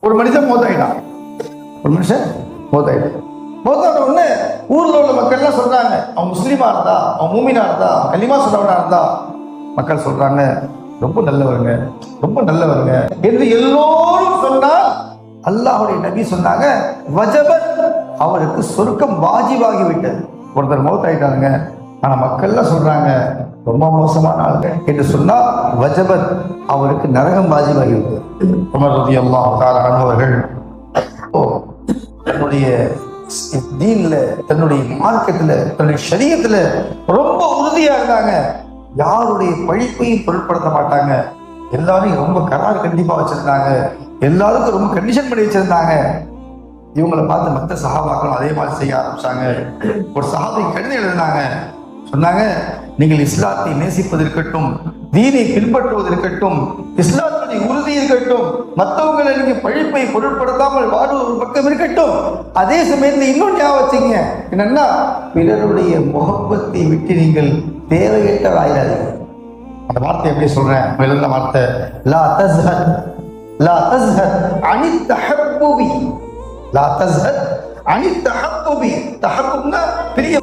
ஒரு மனுஷன் மோதாயிட்டான். ஒரு மனுஷன் மோதாயிட்டான். மோதான உடனே ஊர்ல உள்ள மக்கள் எல்லாம் சொல்றாங்க அவன் முஸ்லீமா இருந்தா அவன் மூமினா இருந்தா கலிமா சொல்றவனா இருந்தா? மக்கள் சொல்றாங்க ரொம்ப நல்லவருங்க ரொம்ப நல்லவருங்க. என்று எல்லோரும் சொன்னால் அல்லாஹுடைய நபி சொன்னாங்க வஜபத் அவருக்கு சொருக்கம் வாஜிவாகி விட்டது ஒருத்தர் மௌத்தாயிட்டாருங்க. ஆனால் மக்கள்லாம் சொல்றாங்க ரொம்ப மோசமான ஆளுங்க என்று சொன்னால் வஜபத் அவருக்கு நரகம் வாஜிபாகி விட்டது உமர் ரலியல்லாஹு அவர்கள் ஓ, தன்னுடைய தீனில் தன்னுடைய மார்க்கத்தில் தன்னுடைய சரீரத்துல ரொம்ப உறுதியாக இருந்தாங்க யாருடைய பழிப்பையும் பொருட்படுத்த மாட்டாங்க. எல்லாரையும் ரொம்ப கரார் கண்டிப்பாக வச்சுருந்தாங்க. எல்லாருக்கும் ரொம்ப கண்டிஷன் பண்ணி வச்சிருந்தாங்க. இவங்களை பார்த்து மற்ற சகாபாக்களும் அதே மாதிரி செய்ய ஆரம்பிச்சாங்க. ஒரு சகாபை கடிதம் எழுதினாங்க. சொன்னாங்க நீங்கள் இஸ்லாத்தை நேசிப்பது இருக்கட்டும் தீனை பின்பற்றுவது இருக்கட்டும் இஸ்லாத்தினுடைய உறுதி இருக்கட்டும் மற்றவங்களை நீங்க பழிப்பை பொருட்படுத்தாமல் வாழ்வது ஒரு பக்கம் இருக்கட்டும். அதே சமயத்தில் இன்னொன்று ஞாபகம் வச்சுங்க. என்னன்னா பிறருடைய முகப்பத்தை விட்டு நீங்கள் தேவையற்ற ஆயிடாதீங்க அந்த வார்த்தை எப்படி சொல்றேன்? விழுந்த வார்த்தை. லா தஸ்ஹத் லா தஸ்ஹத் அனி தஹப்புவி லா தஸ்ஹத் அனி தஹப்புவி தஹப்புன்னா பெரிய